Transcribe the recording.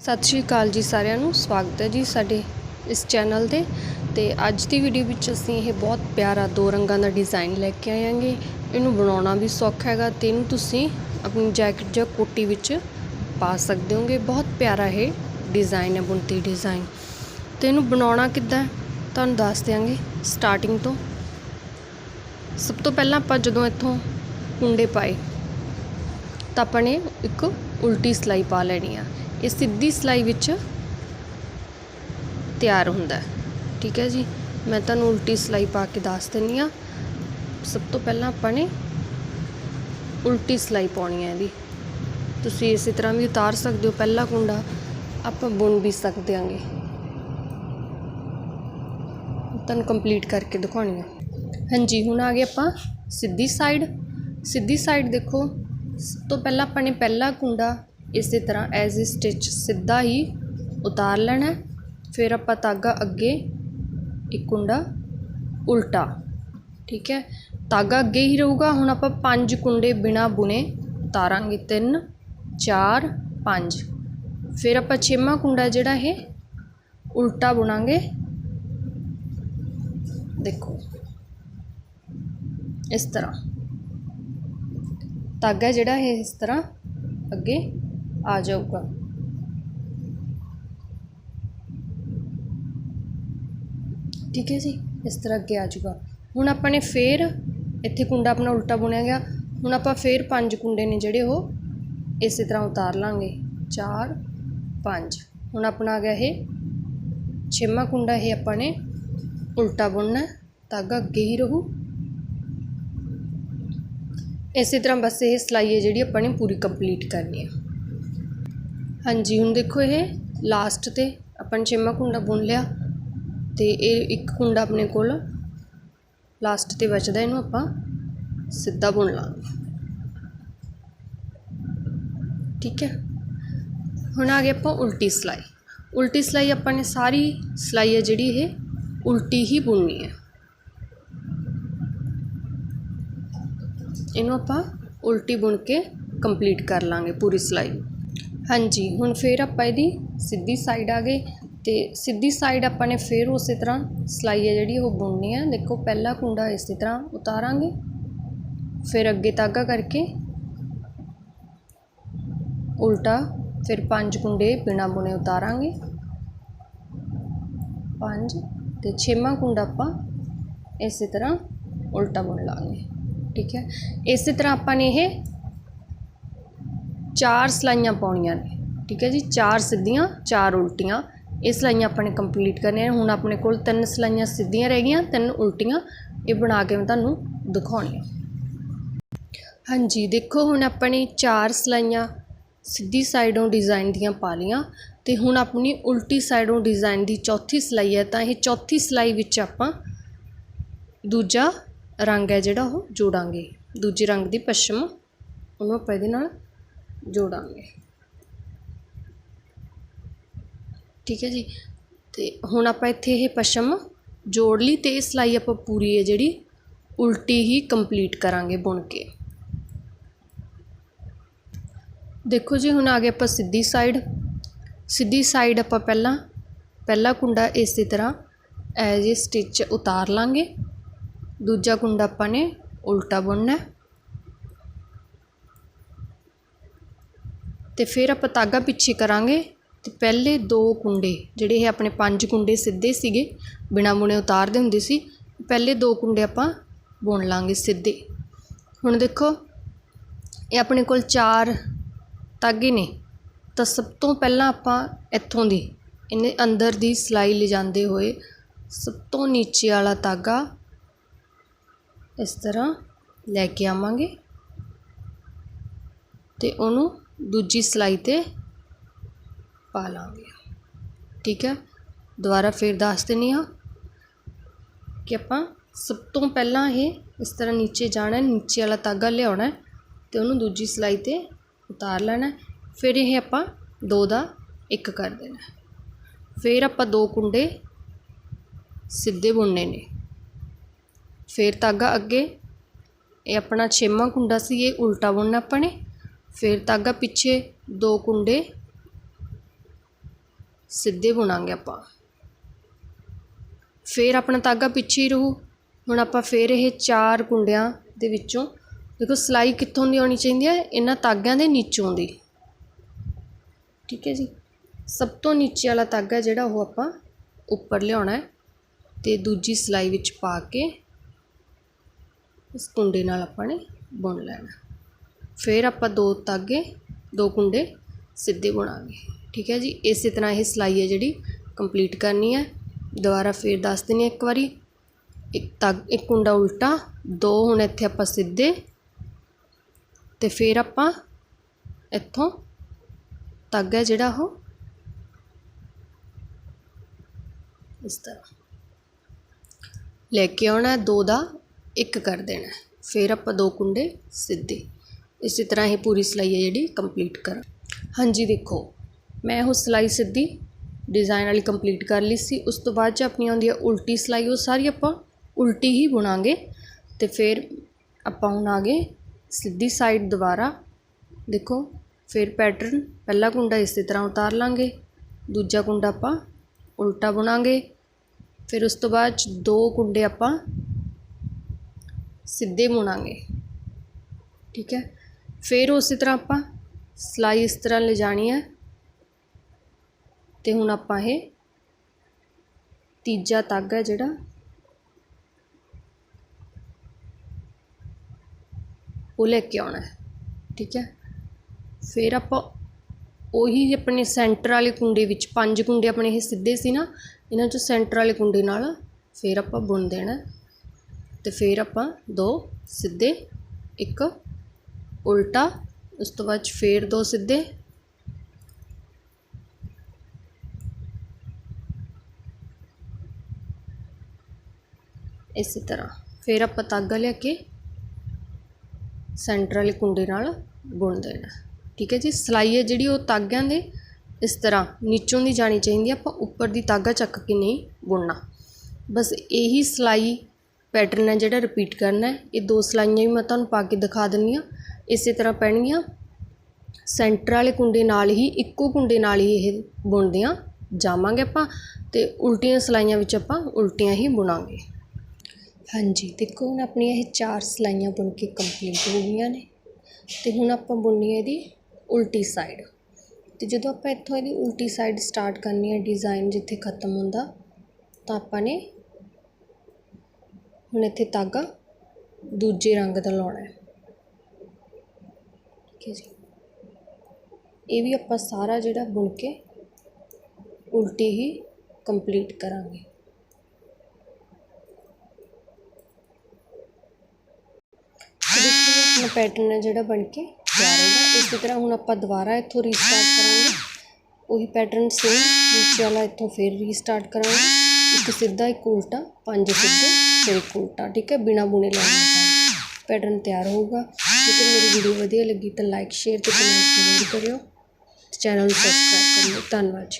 ਸਤਿ ਸ਼੍ਰੀ ਅਕਾਲ ਜੀ ਸਾਰਿਆਂ ਨੂੰ, ਸਵਾਗਤ ਹੈ ਜੀ ਸਾਡੇ ਇਸ ਚੈਨਲ ਤੇ। ਤੇ ਅੱਜ ਦੀ ਵੀਡੀਓ ਵਿੱਚ ਅਸੀਂ ਇਹ ਬਹੁਤ ਪਿਆਰਾ ਦੋ ਰੰਗਾਂ ਦਾ ਡਿਜ਼ਾਈਨ ਲੈ ਕੇ ਆਏ ਹਾਂਗੇ ਇਹਨੂੰ ਬਣਾਉਣਾ ਵੀ ਸੌਖਾ ਹੈਗਾ ਤੇ ਇਹਨੂੰ ਤੁਸੀਂ ਆਪਣੀ ਜੈਕਟ ਜਾਂ ਕੋਟੀ ਵਿੱਚ ਪਾ ਸਕਦੇ ਹੋਗੇ। ਬਹੁਤ ਪਿਆਰਾ ਇਹ ਡਿਜ਼ਾਈਨ ਹੈ, ਬੁਣਤੀ ਡਿਜ਼ਾਈਨ ਤੇ ਇਹਨੂੰ ਬਣਾਉਣਾ ਕਿੱਦਾਂ ਤੁਹਾਨੂੰ ਦੱਸ ਦਿਆਂਗੇ ਸਟਾਰਟਿੰਗ ਤੋਂ। ਸਭ ਤੋਂ ਪਹਿਲਾਂ ਆਪਾਂ ਜਦੋਂ ਇੱਥੋਂ ਕੁੰਡੇ ਪਾਏ, ਤਾਂ ਆਪਾਂ ਨੇ ਇੱਕ ਉਲਟੀ ਸਲਾਈ ਪਾ ਲੈਣੀ ਆ। ਇਹ ਸਿੱਧੀ ਸਲਾਈ ਵਿੱਚ ਤਿਆਰ ਹੁੰਦਾ ਠੀਕ ਹੈ ਜੀ? ਮੈਂ ਤੁਹਾਨੂੰ ਉਲਟੀ ਸਲਾਈ ਪਾ ਕੇ ਦੱਸ ਦਿੰਨੀ ਆ ਸਭ ਤੋਂ ਪਹਿਲਾਂ ਆਪਾਂ ਨੇ ਉਲਟੀ ਸਲਾਈ ਪਾਉਣੀ ਹੈ ਇਹਦੀ। ਤੁਸੀਂ ਇਸੇ ਤਰ੍ਹਾਂ ਵੀ ਉਤਾਰ ਸਕਦੇ ਹੋ। ਪਹਿਲਾ ਕੁੰਡਾ ਆਪਾਂ ਬੁਣ ਵੀ ਸਕਦੇ ਆਂਗੇ ਤੁਹਾਨੂੰ ਕੰਪਲੀਟ ਕਰਕੇ ਦਿਖਾਉਣੀ ਆ। ਹਾਂਜੀ, ਹੁਣ ਆ ਗਏ ਆਪਾਂ ਸਿੱਧੀ ਸਾਈਡ ਸਿੱਧੀ ਸਾਈਡ ਦੇਖੋ। ਸਭ ਤੋਂ ਪਹਿਲਾਂ ਆਪਾਂ ਨੇ ਪਹਿਲਾ ਕੁੰਡਾ ਇਸੇ ਤਰ੍ਹਾਂ ਐਜ਼ ਅ ਸਟਿਚ ਸਿੱਧਾ ਹੀ ਉਤਾਰ ਲੈਣਾ ਫਿਰ ਆਪਾਂ ਧਾਗਾ ਅੱਗੇ ਇੱਕ ਕੁੰਡਾ ਉਲਟਾ, ਠੀਕ ਹੈ। ਧਾਗਾ ਅੱਗੇ ਹੀ ਰਹੂਗਾ। ਹੁਣ ਆਪਾਂ ਪੰਜ ਕੁੰਡੇ ਬਿਨਾ ਬੁਣੇ ਉਤਾਰਾਂਗੇ। 3 4 5 ਫਿਰ ਆਪਾਂ ਛੇਵਾਂ ਕੁੰਡਾ ਜਿਹੜਾ ਇਹ ਉਲਟਾ ਬੁਣਾਂਗੇ। ਦੇਖੋ, ਇਸ ਤਰ੍ਹਾਂ। ਧਾਗਾ ਜਿਹੜਾ ਹੈ ਇਸ ਤਰ੍ਹਾਂ ਅੱਗੇ ਆ ਜਾਊਗਾ। ਠੀਕ ਹੈ ਜੀ ਇਸ ਤਰ੍ਹਾਂ ਅੱਗੇ ਆ ਜਾਊਗਾ। ਹੁਣ ਆਪਾਂ ਨੇ ਫੇਰ ਇੱਥੇ ਕੁੰਡਾ ਆਪਣਾ ਉਲਟਾ ਬੁਣਿਆ ਗਿਆ। ਹੁਣ ਆਪਾਂ ਫੇਰ ਪੰਜ ਕੁੰਡੇ ਨੇ ਜਿਹੜੇ ਉਹ ਇਸੇ ਤਰ੍ਹਾਂ ਉਤਾਰ ਲਾਂਗੇ। 4 5 ਹੁਣ ਆਪਣਾ ਆ ਗਿਆ ਇਹ। ਛੇਵਾਂ ਕੁੰਡਾ ਇਹ ਆਪਾਂ ਨੇ ਉਲਟਾ ਬੁਣਨਾ ਹੈ, ਧਾਗਾ ਅੱਗੇ ਹੀ ਰਹੂ। ਇਸੇ ਤਰ੍ਹਾਂ ਬਸ ਇਹ ਸਲਾਈ ਹੈ ਜਿਹੜੀ ਆਪਾਂ ਨੇ ਪੂਰੀ ਕੰਪਲੀਟ ਕਰਨੀ ਹੈ। ਹਾਂਜੀ, ਹੁਣ ਦੇਖੋ ਇਹ ਲਾਸਟ ਤੇ ਆਪਾਂ ਨੇ ਛੇਵਾਂ ਕੁੰਡਾ ਬੁਣ ਲਿਆ ਅਤੇ ਇਹ ਇੱਕ ਕੁੰਡਾ ਆਪਣੇ ਕੋਲ ਲਾਸਟ ਤੇ ਬਚਦਾ, ਇਹਨੂੰ ਆਪਾਂ ਸਿੱਧਾ ਬੁਣ ਲਾਂਗੇ। ਠੀਕ ਹੈ? ਹੁਣ ਆ ਗਏ ਆਪਾਂ ਉਲਟੀ ਸਲਾਈ। ਉਲਟੀ ਸਲਾਈ ਆਪਾਂ ਨੇ ਸਾਰੀ ਸਲਾਈ ਹੈ ਜਿਹੜੀ ਇਹ ਉਲਟੀ ਹੀ ਬੁਣਨੀ ਹੈ। ਇਹਨੂੰ ਆਪਾਂ ਉਲਟੀ ਬੁਣ ਕੇ ਕੰਪਲੀਟ ਕਰ ਲਾਂਗੇ ਪੂਰੀ ਸਲਾਈ। ਹਾਂਜੀ, ਹੁਣ ਫਿਰ ਆਪਾਂ ਇਹਦੀ ਸਿੱਧੀ ਸਾਈਡ ਆ ਗਏ ਤੇ ਸਿੱਧੀ ਸਾਈਡ ਆਪਾਂ ਨੇ ਫਿਰ ਉਸੇ ਤਰ੍ਹਾਂ ਸਲਾਈ ਹੈ ਜਿਹੜੀ ਉਹ ਬੁਣਨੀ ਹੈ ਦੇਖੋ, ਪਹਿਲਾ ਕੁੰਡਾ ਇਸੇ ਤਰ੍ਹਾਂ ਉਤਾਰਾਂਗੇ। ਫਿਰ ਅੱਗੇ ਤਾਗਾ ਕਰਕੇ ਉਲਟਾ ਫਿਰ ਪੰਜ ਕੁੰਡੇ ਬਿਨਾ ਬੁਣੇ ਉਤਾਰਾਂਗੇ। ਪੰਜ ਤੇ ਛੇਵਾਂ ਕੁੰਡਾ ਆਪਾਂ ਇਸੇ ਤਰ੍ਹਾਂ ਉਲਟਾ ਬੁਣ ਲਾਂਗੇ। ਠੀਕ ਹੈ? ਇਸੇ ਤਰ੍ਹਾਂ ਆਪਾਂ ਨੇ ਇਹ ਚਾਰ ਸਲਾਈਆਂ ਪਾਉਣੀਆਂ ਨੇ, ਠੀਕ ਹੈ ਜੀ? ਚਾਰ ਸਿੱਧੀਆਂ, ਚਾਰ ਉਲਟੀਆਂ। ਇਹ ਸਲਾਈਆਂ ਆਪਾਂ ਨੇ ਕੰਪਲੀਟ ਕਰਨੀਆਂ ਹੁਣ ਆਪਣੇ ਕੋਲ ਤਿੰਨ ਸਲਾਈਆਂ ਸਿੱਧੀਆਂ ਰਹਿ ਗਈਆਂ, ਤਿੰਨ ਉਲਟੀਆਂ। ਇਹ ਬਣਾ ਕੇ ਮੈਂ ਤੁਹਾਨੂੰ ਦਿਖਾਉਣੀ ਹਾਂਜੀ, ਦੇਖੋ ਹੁਣ ਆਪਾਂ ਨੇ ਚਾਰ ਸਲਾਈਆਂ ਸਿੱਧੀ ਸਾਈਡੋਂ ਡਿਜ਼ਾਈਨ ਦੀਆਂ ਪਾ ਲੀਆਂ ਤੇ ਹੁਣ ਆਪਣੀ ਉਲਟੀ ਸਾਈਡੋਂ ਡਿਜ਼ਾਈਨ ਦੀ ਚੌਥੀ ਸਲਾਈ ਹੈ, ਤਾਂ ਇਹ ਚੌਥੀ ਸਲਾਈ ਵਿੱਚ ਆਪਾਂ ਦੂਜਾ ਰੰਗ ਹੈ ਜਿਹੜਾ ਉਹ ਜੋੜਾਂਗੇ। ਦੂਜੇ ਰੰਗ ਦੀ ਪੱਛਮ ਉਹਨੂੰ ਆਪਾਂ ਇਹਦੇ ਨਾਲ ਜੋੜਾਂਗੇ। ਠੀਕ ਹੈ ਜੀ? ਤੇ ਹੁਣ ਆਪਾਂ ਇੱਥੇ ਇਹ ਪਸ਼ਮ ਜੋੜ ਲਈ ਤੇ ਇਹ ਸਲਾਈ ਆਪਾਂ ਪੂਰੀ ਹੈ ਜਿਹੜੀ ਉਲਟੀ ਹੀ ਕੰਪਲੀਟ ਕਰਾਂਗੇ ਬੁਣ ਕੇ। ਦੇਖੋ ਜੀ, ਹੁਣ ਆ ਗਏ ਆਪਾਂ ਸਿੱਧੀ ਸਾਈਡ ਸਿੱਧੀ ਸਾਈਡ ਆਪਾਂ ਪਹਿਲਾਂ, ਪਹਿਲਾ ਕੁੰਡਾ ਇਸੇ ਤਰ੍ਹਾਂ ਐਜ ਏ ਸਟਿਚ ਉਤਾਰ ਲਾਂਗੇ। ਦੂਜਾ ਕੁੰਡਾ ਆਪਾਂ ਨੇ ਉਲਟਾ ਬੁਣਨਾ ਅਤੇ ਫਿਰ ਆਪਾਂ ਧਾਗਾ ਪਿੱਛੇ ਕਰਾਂਗੇ ਅਤੇ ਪਹਿਲੇ ਦੋ ਕੁੰਡੇ, ਜਿਹੜੇ ਇਹ ਆਪਣੇ ਪੰਜ ਕੁੰਡੇ ਸਿੱਧੇ ਸੀਗੇ, ਬਿਨਾਂ ਬੁਣੇ ਉਤਾਰਦੇ ਹੁੰਦੇ ਸੀ, ਪਹਿਲੇ ਦੋ ਕੁੰਡੇ ਆਪਾਂ ਬੁਣ ਲਾਂਗੇ ਸਿੱਧੇ। ਹੁਣ ਦੇਖੋ, ਇਹ ਆਪਣੇ ਕੋਲ ਚਾਰ ਧਾਗੇ ਨੇ, ਤਾਂ ਸਭ ਤੋਂ ਪਹਿਲਾਂ ਆਪਾਂ ਇੱਥੋਂ ਦੀ, ਇਹਨੇ ਅੰਦਰ ਦੀ ਸਲਾਈ ਲਿਜਾਂਦੇ ਹੋਏ ਸਭ ਤੋਂ ਨੀਚੇ ਵਾਲਾ ਧਾਗਾ ਇਸ ਤਰ੍ਹਾਂ ਲੈ ਕੇ ਆਵਾਂਗੇ ਤੇ ਉਹਨੂੰ ਦੂਜੀ ਸਿਲਾਈ ਤੇ ਪਾ ਲਾਂਗੇ। ਠੀਕ ਹੈ? ਦੁਬਾਰਾ ਫਿਰ ਦੱਸ ਦਿੰਨੀ ਆ ਕਿ ਆਪਾਂ ਸਭ ਤੋਂ ਪਹਿਲਾਂ ਇਹ ਇਸ ਤਰ੍ਹਾਂ ਨੀਚੇ ਜਾਣਾ ਹੈ, ਨੀਚੇ ਵਾਲਾ ਤਾਗਾ ਲਿਆਉਣਾ ਹੈ ਤੇ ਉਹਨੂੰ ਦੂਜੀ ਸਿਲਾਈ ਤੇ ਉਤਾਰ ਲੈਣਾ ਫਿਰ ਇਹ ਆਪਾਂ ਦੋ ਦਾ ਇੱਕ ਕਰ ਦੇਣਾ ਫਿਰ ਆਪਾਂ ਦੋ ਕੁੰਡੇ ਸਿੱਧੇ ਬੁਣਨੇ ਨੇ। ਫਿਰ ਧਾਗਾ ਅੱਗੇ ਇਹ ਆਪਣਾ ਛੇਵਾਂ ਕੁੰਡਾ ਸੀ ਇਹ ਉਲਟਾ ਬੁਣਨਾ ਆਪਾਂ ਨੇ। ਫਿਰ ਧਾਗਾ ਪਿੱਛੇ ਦੋ ਕੁੰਡੇ ਸਿੱਧੇ ਬੁਣਾਂਗੇ ਆਪਾਂ। ਫਿਰ ਆਪਣਾ ਧਾਗਾ ਪਿੱਛੇ ਹੀ ਰਹੂ। ਹੁਣ ਆਪਾਂ ਫਿਰ ਇਹ ਚਾਰ ਕੁੰਡਿਆਂ ਦੇ ਵਿੱਚੋਂ ਦੇਖੋ ਸਲਾਈ ਕਿੱਥੋਂ ਦੀ ਆਉਣੀ ਚਾਹੀਦੀ ਹੈ? ਇਹਨਾਂ ਧਾਗਿਆਂ ਦੇ ਨੀਚੋਂ ਦੀ। ਠੀਕ ਹੈ ਜੀ? ਸਭ ਤੋਂ ਨੀਚੇ ਵਾਲਾ ਧਾਗਾ ਜਿਹੜਾ ਉਹ ਆਪਾਂ ਉੱਪਰ ਲਿਆਉਣਾ ਹੈ ਤੇ ਦੂਜੀ ਸਲਾਈ ਵਿੱਚ ਪਾ ਕੇ ਇਸ ਕੁੰਡੇ ਨਾਲ ਆਪਾਂ ਨੇ ਬੁਣ ਲੈਣਾ। ਫਿਰ ਆਪਾਂ ਦੋ ਤਾਗੇ, ਦੋ ਕੁੰਡੇ ਸਿੱਧੇ ਬੁਣਾਂਗੇ। ਠੀਕ ਹੈ ਜੀ? ਇਸੇ ਤਰ੍ਹਾਂ ਇਹ ਸਿਲਾਈ ਹੈ ਜਿਹੜੀ ਕੰਪਲੀਟ ਕਰਨੀ ਹੈ। ਦੁਬਾਰਾ ਫਿਰ ਦੱਸ ਦਿੰਨੀ ਹਾਂ ਇੱਕ ਵਾਰੀ। ਇੱਕ ਤੱਗ, ਇੱਕ ਕੁੰਡਾ ਉਲਟਾ, ਦੋ ਹੁਣ ਇੱਥੇ ਆਪਾਂ ਸਿੱਧੇ। ਤੇ ਫਿਰ ਆਪਾਂ ਇੱਥੋਂ ਤਾਗਾ ਜਿਹੜਾ ਉਹ ਇਸ ਤਰ੍ਹਾਂ ਲੈ ਕੇ ਆਉਣਾ ਦੋ ਦਾ ਇੱਕ ਕਰ ਦੇਣਾ ਫਿਰ ਆਪਾਂ ਦੋ ਕੁੰਡੇ ਸਿੱਧੇ। ਇਸੇ ਤਰ੍ਹਾਂ ਇਹ ਪੂਰੀ ਸਿਲਾਈ ਹੈ ਜਿਹੜੀ ਕੰਪਲੀਟ ਕਰ। ਹਾਂਜੀ, ਦੇਖੋ, ਮੈਂ ਉਹ ਸਿਲਾਈ ਸਿੱਧੀ ਡਿਜ਼ਾਈਨ ਵਾਲੀ ਕੰਪਲੀਟ ਕਰ ਲਈ ਸੀ। ਉਸ ਤੋਂ ਬਾਅਦ ਚ ਆਪਣੀ ਆਉਂਦੀ ਹੈ ਉਲਟੀ ਸਿਲਾਈ, ਉਹ ਸਾਰੀ ਆਪਾਂ ਉਲਟੀ ਹੀ ਬੁਣਾਂਗੇ। ਤੇ ਫਿਰ ਆਪਾਂ ਹੁਣ ਆ ਗਏ ਸਿੱਧੀ ਸਾਈਡ ਦੁਬਾਰਾ। ਦੇਖੋ, ਫਿਰ ਪੈਟਰਨ ਪਹਿਲਾ ਕੁੰਡਾ ਇਸੇ ਤਰ੍ਹਾਂ ਉਤਾਰ ਲਾਂਗੇ, ਦੂਜਾ ਕੁੰਡਾ ਆਪਾਂ ਉਲਟਾ ਬੁਣਾਂਗੇ। ਫਿਰ ਉਸ ਤੋਂ ਬਾਅਦ 'ਚ ਦੋ ਕੁੰਡੇ ਆਪਾਂ ਸਿੱਧੇ ਬੁਣਾਂਗੇ। ਠੀਕ ਹੈ? ਫਿਰ ਉਸੇ ਤਰ੍ਹਾਂ ਆਪਾਂ ਸਲਾਈ ਇਸ ਤਰ੍ਹਾਂ ਲਿਜਾਣੀ ਹੈ। ਤੇ ਹੁਣ ਆਪਾਂ ਇਹ ਤੀਜਾ ਤੱਗ ਹੈ ਜਿਹੜਾ। ਉਹ ਲੈ ਕੇ ਆਉਣਾ ਹੈ, ਠੀਕ ਹੈ। ਫਿਰ ਆਪਾਂ ਉਹੀ ਆਪਣੇ ਸੈਂਟਰ ਵਾਲੇ ਕੁੰਡੇ ਵਿੱਚ, ਪੰਜ ਕੁੰਡੇ ਆਪਣੇ ਇਹ ਸਿੱਧੇ ਸੀ ਨਾ, ਇਹਨਾਂ 'ਚੋਂ ਸੈਂਟਰ ਵਾਲੇ ਕੁੰਡੇ ਨਾਲ ਫਿਰ ਆਪਾਂ ਬੁਣ ਦੇਣਾ ਤੇ ਫਿਰ ਆਪਾਂ ਦੋ ਸਿੱਧੇ, ਇੱਕ ਉਲਟਾ, ਉਸ ਤੋਂ ਬਾਅਦ 'ਚ ਫਿਰ ਦੋ ਸਿੱਧੇ। ਇਸੇ ਤਰ੍ਹਾਂ। ਫਿਰ ਆਪਾਂ ਤਾਗਾ ਲਿਆ ਕੇ ਸੈਂਟਰ ਵਾਲੇ ਕੁੰਡੇ ਨਾਲ ਬੁਣ ਦੇਣਾ। ਠੀਕ ਹੈ ਜੀ? ਸਲਾਈ ਹੈ ਜਿਹੜੀ ਉਹ ਤਾਗਿਆਂ ਦੇ, ਇਸ ਤਰ੍ਹਾਂ ਨੀਚੋਂ ਦੀ ਜਾਣੀ ਚਾਹੀਦੀ ਹੈ। ਆਪਾਂ ਉੱਪਰ ਦੀ ਤਾਗਾ ਚੱਕ ਕੇ ਨਹੀਂ ਬੁਣਨਾ। ਬਸ ਇਹੀ ਸਲਾਈ ਪੈਟਰਨ ਹੈ ਜਿਹੜਾ ਰਿਪੀਟ ਕਰਨਾ ਹੈ। ਇਹ ਦੋ ਸਲਾਈਆਂ ਵੀ ਮੈਂ ਤੁਹਾਨੂੰ ਪਾ ਕੇ ਦਿਖਾ ਦਿੰਦੀ ਹਾਂ। ਇਸੇ ਤਰ੍ਹਾਂ ਪੈਣਗੀਆਂ। ਸੈਂਟਰ ਵਾਲੇ ਕੁੰਡੇ ਨਾਲ ਹੀ, ਇੱਕੋ ਕੁੰਡੇ ਨਾਲ ਹੀ ਇਹ ਬੁਣਦਿਆਂ ਜਾਵਾਂਗੇ ਆਪਾਂ ਅਤੇ ਉਲਟੀਆਂ ਸਲਾਈਆਂ ਵਿੱਚ ਆਪਾਂ ਉਲਟੀਆਂ ਹੀ ਬੁਣਾਂਗੇ। ਹਾਂਜੀ, ਦੇਖੋ ਹੁਣ ਆਪਣੀਆਂ ਇਹ ਚਾਰ ਸਲਾਈਆਂ ਬੁਣ ਕੇ ਕੰਪਲੀਟ ਹੋ ਗਈਆਂ ਨੇ ਅਤੇ ਹੁਣ ਆਪਾਂ ਬੁਣਨੀ ਹੈ ਇਹਦੀ ਉਲਟੀ ਸਾਈਡ ਅਤੇ ਜਦੋਂ ਆਪਾਂ ਇੱਥੋਂ ਇਹਦੀ ਉਲਟੀ ਸਾਈਡ ਸਟਾਰਟ ਕਰਨੀ ਹੈ ਡਿਜ਼ਾਈਨ ਜਿੱਥੇ ਖਤਮ ਹੁੰਦਾ, ਤਾਂ ਆਪਾਂ ਨੇ ਹੁਣ ਇੱਥੇ ਤਾਗਾ ਦੂਜੇ ਰੰਗ ਦਾ ਲਾਉਣਾ ਹੈ। ਠੀਕ ਜੀ ਇਹ ਵੀ ਆਪਾਂ ਸਾਰਾ ਜਿਹੜਾ ਬੁਣ ਕੇ ਉਲਟੀ ਹੀ ਕੰਪਲੀਟ ਕਰਾਂਗੇ। ਦੇਖੋ ਆਪਣਾ ਪੈਟਰਨ ਹੈ ਜਿਹੜਾ ਬਣ ਕੇ ਤਿਆਰ ਹੋ ਗਿਆ। ਇਸੇ ਤਰ੍ਹਾਂ ਹੁਣ ਆਪਾਂ ਦੁਬਾਰਾ ਇੱਥੋਂ ਰੀਸਟਾਰਟ ਕਰਾਂਗੇ। ਉਹੀ ਪੈਟਰਨ ਸੇਮ ਨੀਚੇ ਵਾਲਾ ਇੱਥੋਂ ਫਿਰ ਰੀਸਟਾਰਟ ਕਰਾਂਗੇ। ਇੱਕ ਸਿੱਧਾ, ਇੱਕ ਉਲਟਾ, ਪੰਜ ਸਿੱਧੇ, ਫਿਰ ਇੱਕ ਉਲਟਾ, ਠੀਕ ਹੈ? ਬਿਨਾ ਬੁਣੇ ਲਾਉਣਾ ਪੈਟਰਨ ਤਿਆਰ ਹੋਊਗਾ। ਜੇਕਰ ਮੇਰੀ ਵੀਡੀਓ ਵਧੀਆ ਲੱਗੀ ਤਾਂ ਲਾਈਕ ਸ਼ੇਅਰ ਅਤੇ ਕਮੈਂਟ ਜ਼ਰੂਰ ਕਰਿਓ ਅਤੇ ਚੈਨਲ ਨੂੰ ਸਬਸਕ੍ਰਾਈਬ ਕਰਿਓ ਧੰਨਵਾਦ ਜੀ।